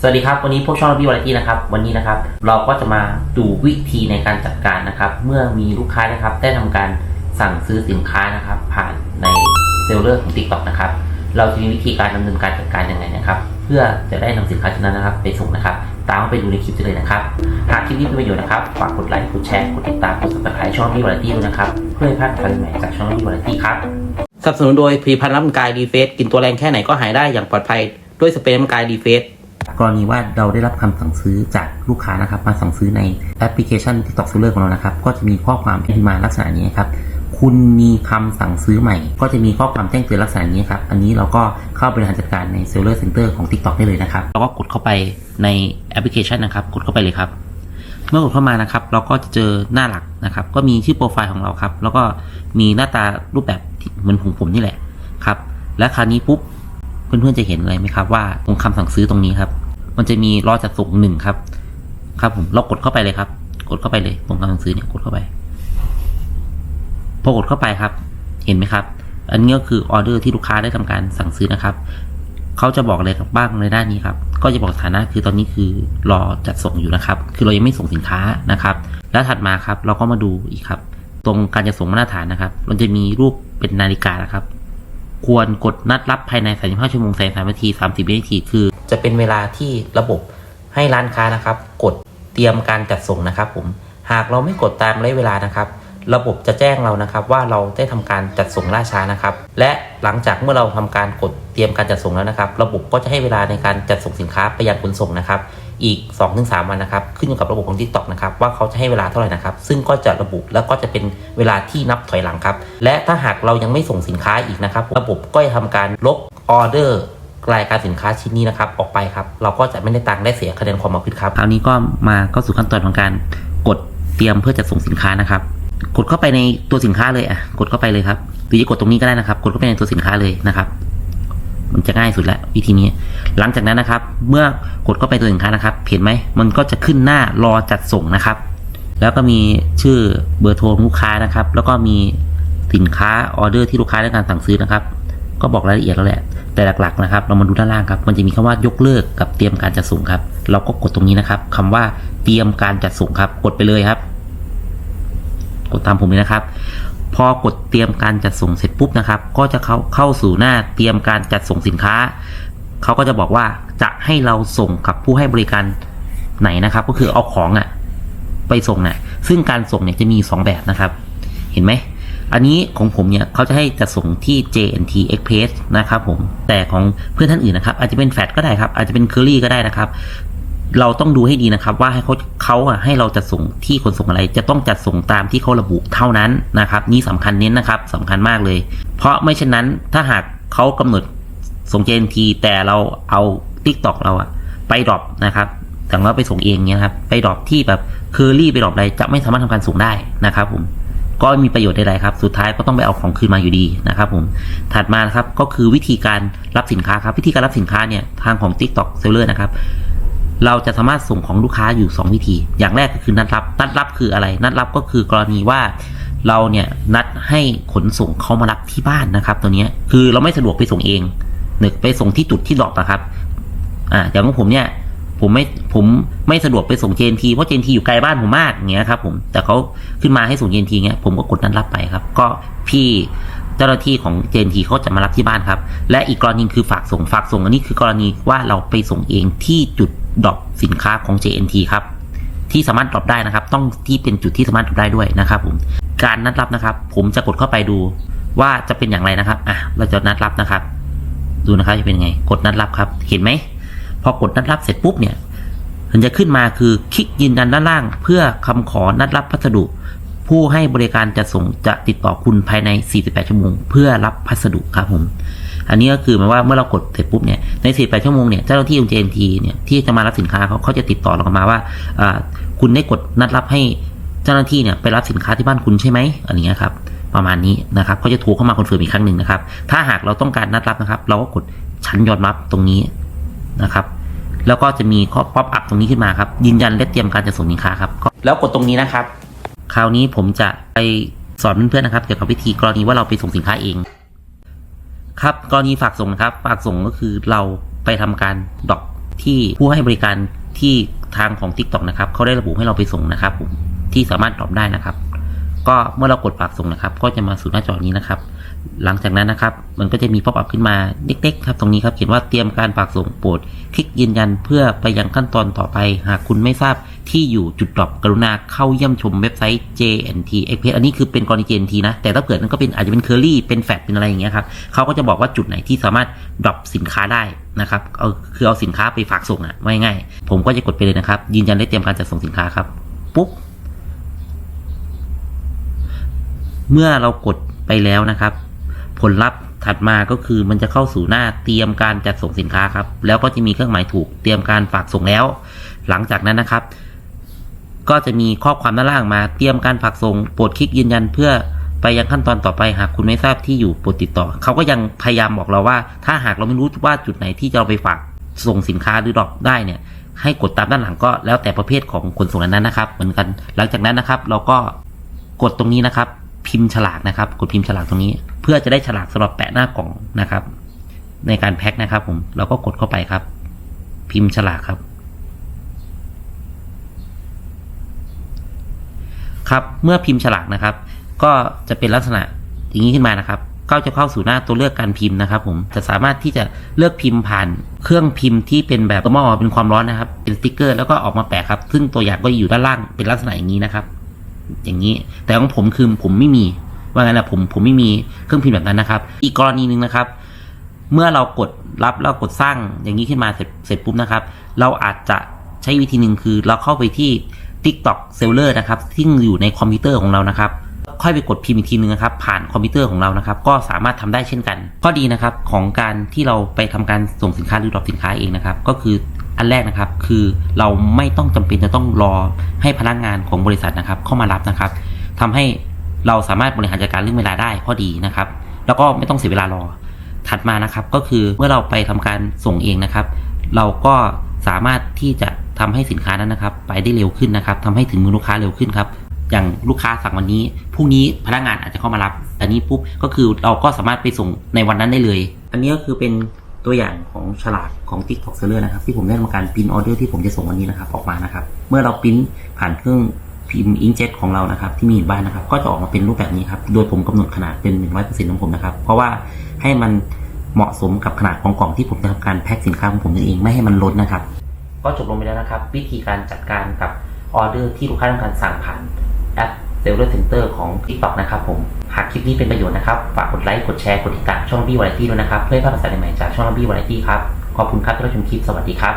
สวัสดีครับ วันนี้พวกช่องพี่วาไรตี้นะครับ วันนี้นะครับ เราก็จะมาดูวิธีในการจัดการนะครับ เมื่อมีลูกค้านะครับ ได้ทำการสั่งซื้อสินค้านะครับ ผ่านในเซลเลอร์ของ TikTok นะครับ เราจะมีวิธีการดำเนินการจัดการยังไงนะครับ เพื่อจะได้นำสินค้าชนั้นนะครับ ไปส่งนะครับ ตามไปดูในคลิปได้เลยนะครับ หากคลิปนี้เป็นประโยชน์นะครับ ฝากกดไลค์ กดแชร์ กดติดตาม กด subscribe ช่องพี่วาไรตี้ด้วยนะครับ เพื่อไม่พลาดการใหม่จากช่องพี่วาไรตี้ครับ สนับสนุนโดยผลิตภัณฑ์น้ำมันกายดีเฟสกินตัวแรงแค่ไหนก็หายได้อย่างปลอดภัยด้วยสเปรย์น้ำมันกายดีเฟส กรณีว่าเราได้รับคำสั่งซื้อจากลูกค้านะครับ มาสั่งซื้อในแอปพลิเคชัน TikTok Seller ของเรานะครับ ก็จะมีข้อความที่มาลักษณะนี้ครับคุณมีคำสั่งซื้อใหม่ ก็จะมีข้อความแจ้งเตือนลักษณะนี้ครับ อันนี้เราก็เข้าบริหารจัดการใน Seller Center ของ TikTok ได้เลยนะครับ เราก็กดเข้าไปในแอปพลิเคชันนะครับ กดเข้าไปเลยครับ เมื่อกดเข้ามานะครับ เราก็จะเจอหน้าหลักนะครับ ก็มีชื่อโปรไฟล์ของเราครับ แล้วก็มีหน้าตารูปแบบเหมือนของผมนี่แหละครับ และคราวนี้ปุ๊บ เพื่อนๆจะเห็นอะไรไหมครับว่าตรงคำสั่งซื้อตรงนี้ครับ มันจะมีรอจัดส่งหนึ่งครับ ครับผมเรากดเข้าไปเลยครับ กดเข้าไปเลยตรงคำสั่งซื้อเนี่ยกดเข้าไป พอกดเข้าไปครับ เห็นไหมครับ อันนี้ก็คือออเดอร์ที่ลูกค้าได้ทำการสั่งซื้อนะครับเขาจะบอกอะไรกับบ้างในด้านนี้ครับ ก็จะบอกสถานะคือตอนนี้คือรอจัดส่งอยู่นะครับ คือเรายังไม่ส่งสินค้านะครับ แล้วถัดมาครับ เราก็มาดูอีกครับ ตรงการจัดส่งมาตรฐานนะครับ มันจะมีรูปเป็นนาฬิกานะครับ ควรกดนัดรับภายใน 35 ชั่วโมงแสนสามนาที 30 วินาที คือ จะเป็นเวลาที่ระบบให้ร้านค้านะครับ กดเตรียมการจัดส่งนะครับผมหากเราไม่กดตามระยะเวลานะครับ ระบบจะแจ้งเรานะครับ ว่าเราได้ทำการจัดส่งล่าช้านะครับ และหลังจากเมื่อเราทำการกดเตรียมการจัดส่งแล้วนะครับ ระบบก็จะให้เวลาในการจัดส่งสินค้าไปยังขนส่งนะครับ อีก 2-3 วันนะครับ ขึ้นอยู่กับระบบของ TikTok นะครับว่าเขาจะให้เวลาเท่าไหร่นะครับ ซึ่งก็จะระบุแล้วก็จะเป็นเวลาที่นับถอยหลังครับ และถ้าหากเรายังไม่ส่งสินค้าอีกนะครับ ระบบก็จะทำการลบออเดอร์ รายการสินค้าชิ้นนี้นะครับออกไปครับ เราก็จะไม่ได้ตังค์ได้เสียคะแนนความประพฤติครับ คราวนี้ก็มาเข้าสู่ขั้นตอนของการกดเตรียมเพื่อจะส่งสินค้านะครับ กดเข้าไปในตัวสินค้าเลยอะ กดเข้าไปเลยครับหรือจะกดตรงนี้ก็ได้นะครับ กดเข้าไปในตัวสินค้าเลยนะครับมันจะง่ายสุดแล้ววิธีนี้ หลังจากนั้นนะครับ เมื่อกดเข้าไปตัวสินค้านะครับ เห็นไหมมันก็จะขึ้นหน้ารอจัดส่งนะครับ แล้วก็มีชื่อเบอร์โทรลูกค้านะครับ แล้วก็มีสินค้าออเดอร์ที่ลูกค้าได้การสั่งซื้อนะครับ ก็บอกรายละเอียดแล้วแหละ แต่หลักๆนะครับ เรามาดูด้านล่างครับ มันจะมีคำว่ายกเลิกกับเตรียมการจัดส่งครับ เราก็กดตรงนี้นะครับคำว่าเตรียมการจัดส่งครับ กดไปเลยครับ กดตามผมเลยนะครับ พอกดเตรียมการจัดส่งเสร็จปุ๊บนะครับ ก็จะเข้าเข้าสู่หน้าเตรียมการจัดส่งสินค้า เขาก็จะบอกว่าจะให้เราส่งกับผู้ให้บริการไหนนะครับ ก็คือเอาของอะไปส่งน่ะ ซึ่งการส่งเนี่ยจะมีสองแบบนะครับ เห็นไหม อันนี้ของผมเนี่ยเขาจะให้จะส่งที่ JNT Express นะครับผม แต่ของเพื่อนท่านอื่นนะครับ อาจจะเป็นแฟดก็ได้ครับ อาจจะเป็นเคอรี่ก็ได้นะครับ เราต้องดูให้ดีนะครับ ว่าให้เขาเขาอะให้เราจัดส่งที่ขนส่งอะไร จะต้องจัดส่งตามที่เขาระบุเท่านั้นนะครับ นี่สำคัญเน้นนะครับสำคัญมากเลย เพราะไม่เช่นนั้นถ้าหากเขากำหนดส่ง JNT แต่เราเอา TikTok เราอะไปดรอปนะครับแต่ว่าไปส่งเองเนี่ยครับ ไปดรอปที่แบบเคอรี่ไปดรอปอะไรจะไม่สามารถทำการส่งได้นะครับผม ก็ไม่มีประโยชน์ใดๆครับ สุดท้ายก็ต้องไปเอาของคืนมาอยู่ดีนะครับผม ถัดมานะครับก็คือวิธีการรับสินค้าครับ วิธีการรับสินค้าเนี่ยทางของ TikTok Seller นะครับ เราจะสามารถส่งของลูกค้าอยู่ 2 วิธี อย่างแรกก็คือนัดรับ นัดรับคืออะไร นัดรับก็คือกรณีว่าเราเนี่ยนัดให้ขนส่งเขามารับที่บ้านนะครับ ตัวเนี้ยคือเราไม่สะดวกไปส่งเองหนึ่งไปส่งที่จุดที่ดรอปนะครับ อ่าอย่างของผมเนี่ย ผมไม่ผมไม่สะดวกไปส่ง JNT เพราะ JNT อยู่ไกลบ้านผมมากอย่างเงี้ยครับผมแต่เขาขึ้นมาให้ส่ง JNT เงี้ยผมก็กดนัดรับไปครับ ก็พี่เจ้าหน้าที่ของ JNT เขาจะมารับที่บ้านครับ และอีกกรณีคือฝากส่งฝากส่งอันนี้คือกรณีว่าเราไปส่งเองที่จุดดรอปสินค้าของ JNT ครับที่สามารถดรอปได้นะครับ ต้องที่เป็นจุดที่สามารถดรอปได้ด้วยนะครับ ผมการนัดรับนะครับ ผมจะกดเข้าไปดูว่าจะเป็นอย่างไรนะครับอะเราจะนัดรับนะครับ ดูนะครับจะเป็นไง กดนัดรับครับ เห็นไหม พอกดนัดรับเสร็จปุ๊บเนี่ยมันจะขึ้นมาคือคลิกยืนยันด้านล่าง เพื่อคำขอนัดรับพัสดุ ผู้ให้บริการจะส่งจะติดต่อคุณภายใน 48 ชั่วโมง เพื่อรับพัสดุครับผมอันนี้ก็คือหมายว่าเมื่อเรากดเสร็จปุ๊บเนี่ยใน 48 ชั่วโมงเนี่ยเจ้าหน้าที่ของ JNT เนี่ยที่จะมารับสินค้าเขาเขาจะติดต่อเรากลับมาว่าคุณได้กดนัดรับให้เจ้าหน้าที่เนี่ยไปรับสินค้าที่บ้านคุณใช่ไหมอะไรเงี้ยครับประมาณนี้นะครับเขาจะโทรเข้ามาคอนเฟิร์มอีกครั้งหนึ่งนะครับถ้าหากเราต้องการนัดรับนะครับ เราก็กดชั้นยอมรับตรงนี้นะครับ แล้วก็จะมีข้อป๊อปอัพตรงนี้ขึ้นมาครับ ยืนยันและเตรียมการจะส่งสินค้าครับก็แล้วกดตรงนี้นะครับ คราวนี้ผมจะไปสอนเพื่อนๆนะครับ เกี่ยวกับวิธีกรณีว่าเราไปส่งสินค้าเอง ครับกรณีฝากส่งนะครับ ฝากส่งก็คือเราไปทำการดรอปที่ผู้ให้บริการที่ทางของ TikTok นะครับเขาได้ระบุให้เราไปส่งนะครับผมที่สามารถตอบได้นะครับ ก็เมื่อเรากดฝากส่งนะครับ ก็จะมาสู่หน้าจอนี้นะครับ หลังจากนั้นนะครับ มันก็จะมี p อ p อัพขึ้นมาเล็กๆครับตรงนี้ครับเขียนว่าเตรียมการฝากส่งโปรด คลิกยืนยันเพื่อไปยังขั้นตอนต่อไป หากคุณไม่ทราบที่อยู่จุดดรอปกรุณาเข้าเยี่ยมชมเว็บไซต์ JNT Express อันนี้คือเป็นกรณี JNT นะ แต่ถ้าเกิดนั้นก็เป็นอาจจะเป็น Curly เป็นแฟดเป็นอะไรอย่างเงี้ยครับเขาก็จะบอกว่าจุดไหนที่สามารถดรอปสินค้าได้นะครับเอาคือเอาสินค้าไปฝากส่งอะว่าง่ายๆผมก็จะกดไปเลยนะครับ ยืนยันได้เตรียมการจัดส่งสินค้าครับปุ๊บเมื่อเรากดไปแล้วนะครับ ผลลัพธ์ถัดมาก็คือมันจะเข้าสู่หน้าเตรียมการจัดส่งสินค้าครับ แล้วก็จะมีเครื่องหมายถูกเตรียมการฝากส่งแล้ว หลังจากนั้นนะครับ ก็จะมีข้อความด้านล่างมาเตรียมการฝากส่งโปรดคลิกยืนยันเพื่อไปยังขั้นตอนต่อไปหากคุณไม่ทราบที่อยู่โปรดติดต่อ เขาก็ยังพยายามบอกเราว่า ถ้าหากเราไม่รู้ว่าจุดไหนที่จะเอาไปฝากส่งสินค้าหรือดรอปได้เนี่ย ให้กดตามด้านหลังก็แล้วแต่ประเภทของขนส่งนั้นนะครับ เหมือนกัน หลังจากนั้นนะครับ เราก็กดตรงนี้นะครับ พิมพ์ฉลากนะครับ กดพิมพ์ฉลากตรงนี้ พื่อจะได้ฉลากสำหรับแปะหน้ากล่องนะครับ ในการแพ็คนะครับผมเราก็กดเข้าไปครับ พิมพ์ฉลากครับ ครับเมื่อพิมพ์ฉลากนะครับ ก็จะเป็นลักษณะอย่างนี้ขึ้นมานะครับก็จะเข้าสู่หน้าตัวเลือกการพิมพ์นะครับ ผมจะสามารถที่จะเลือกพิมพ์ผ่านเครื่องพิมพ์ที่เป็นแบบตัวหม้อเป็นความร้อนนะครับ เป็นสติ๊กเกอร์ แล้วก็ออกมาแปะครับ ซึ่งตัวอย่างก็อยู่ด้านล่างเป็นลักษณะอย่างนี้นะครับ อย่างนี้แต่ของผมคือผมไม่มี ว่างั้นนะผมผมไม่มีเครื่องพิมพ์แบบนั้นนะครับ อีกกรณีหนึ่งนะครับ เมื่อเรากดรับแล้วกดสร้างอย่างนี้ขึ้นมาเสร็จเสร็จปุ๊บนะครับ เราอาจจะใช้วิธีหนึ่งคือเราเข้าไปที่ TikTok Seller นะครับที่อยู่ในคอมพิวเตอร์ของเรานะครับค่อยไปกดพิมพ์อีกทีนึงนะครับ ผ่านคอมพิวเตอร์ของเรานะครับ ก็สามารถทำได้เช่นกันข้อดีนะครับของการที่เราไปทำการส่งสินค้าหรือดรอปสินค้าเองนะครับ ก็คืออันแรกนะครับคือเราไม่ต้องจำเป็นจะต้องรอให้พนักงานของบริษัทนะครับ เข้ามารับนะครับทำให้ เราสามารถบริหารจัดการเรื่องเวลาได้ข้อดีนะครับ แล้วก็ไม่ต้องเสียเวลารอ ถัดมานะครับก็คือเมื่อเราไปทำการส่งเองนะครับ เราก็สามารถที่จะทำให้สินค้านั้นนะครับ ไปได้เร็วขึ้นนะครับทำให้ถึงมือลูกค้าเร็วขึ้นครับอย่างลูกค้าสั่งวันนี้พรุ่งนี้พนักงานอาจจะเข้ามารับ อันนี้ปุ๊บก็คือเราก็สามารถไปส่งในวันนั้นได้เลย อันนี้ก็คือเป็นตัวอย่างของฉลากของ TikTok Seller นะครับ ที่ผมได้ทำการพิมพ์ออเดอร์ที่ผมจะส่งวันนี้นะครับ ออกมานะครับ เมื่อเราพิมพ์ผ่านเครื่อง พิมพ์อิงเจ็ตของเรานะครับ ที่มีอยู่บ้านนะครับ ก็จะออกมาเป็นรูปแบบนี้ครับ โดยผมกำหนดขนาดเป็น 100%ของผมนะครับ เพราะว่าให้มันเหมาะสมกับขนาดของกล่องที่ผมจะทำการแพ็คสินค้าของผมนั่นเองไม่ให้มันล้นนะครับ ก็จบลงไปแล้วนะครับ วิธีการจัดการกับออเดอร์ที่ลูกค้าต้องการสั่งผ่านแอป Seller Center ของ TikTok นะครับผม หากคลิปนี้เป็นประโยชน์นะครับ ฝากกดไลค์ กดแชร์ กดติดตามช่องบี้วาไรตี้ด้วยนะครับ เพื่อให้ภาพภาษาใหม่จากช่องบี้วาไรตี้ครับ ขอบคุณครับที่รับชมคลิป สวัสดีครับ